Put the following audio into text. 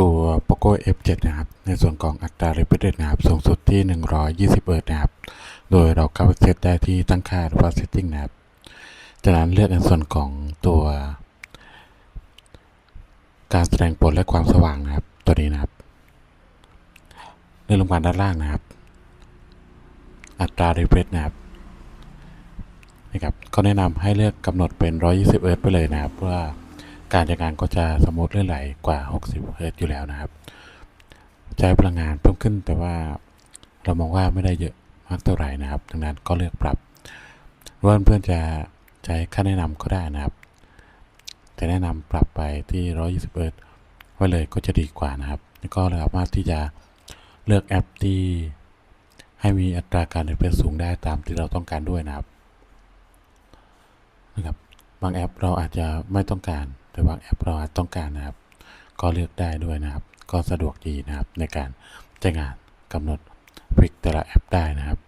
ตัว POCO F7 นะครับ ในส่วนของอัตรา refresh rate นะครับสูงสุดที่ 120เฮิร์ตนะครับ โดยเราเข้าเซตได้ที่ตั้งค่าหรือว่า setting นะครับ จากนั้นเลือกในส่วนของตัว การแสดงผลและความสว่างนะครับ ตัวนี้นะครับเลื่อนลงมาด้านล่างนะครับ อัตรา refresh นะครับนะครับก็แนะนำให้เลือกกำหนดเป็น 120เฮิร์ตซ์ไปเลยนะครับเพื่อ การใช้งานก็จะสมูทลื่นไหลกว่า 60เฮิร์ตอยู่แล้วนะครับ ใช้พลังงานเพิ่มขึ้นแต่ว่าเรามองว่าไม่ได้เยอะมากเท่าไหร่นะครับดังนั้นก็เลือกปรับหรือว่าเพื่อนๆจะใช้ค่าแนะนำก็ได้นะครับ แต่แนะนำปรับไปที่ 120เฮิร์ตไว้เลยก็จะดีกว่านะครับแล้วก็สามารถที่จะเลือกแอปที่ให้มีอัตราการเรฟเฟรชสูงได้ตามที่เราต้องการด้วยนะครับนะครับ บางแอปเราอาจจะไม่ต้องการ แต่บางแอปเราอาจต้องการนะครับ ก็เลือกได้ด้วยนะครับ ก็สะดวกดีนะครับในการใช้งานกำหนดฟิกแต่ละแอปได้นะครับ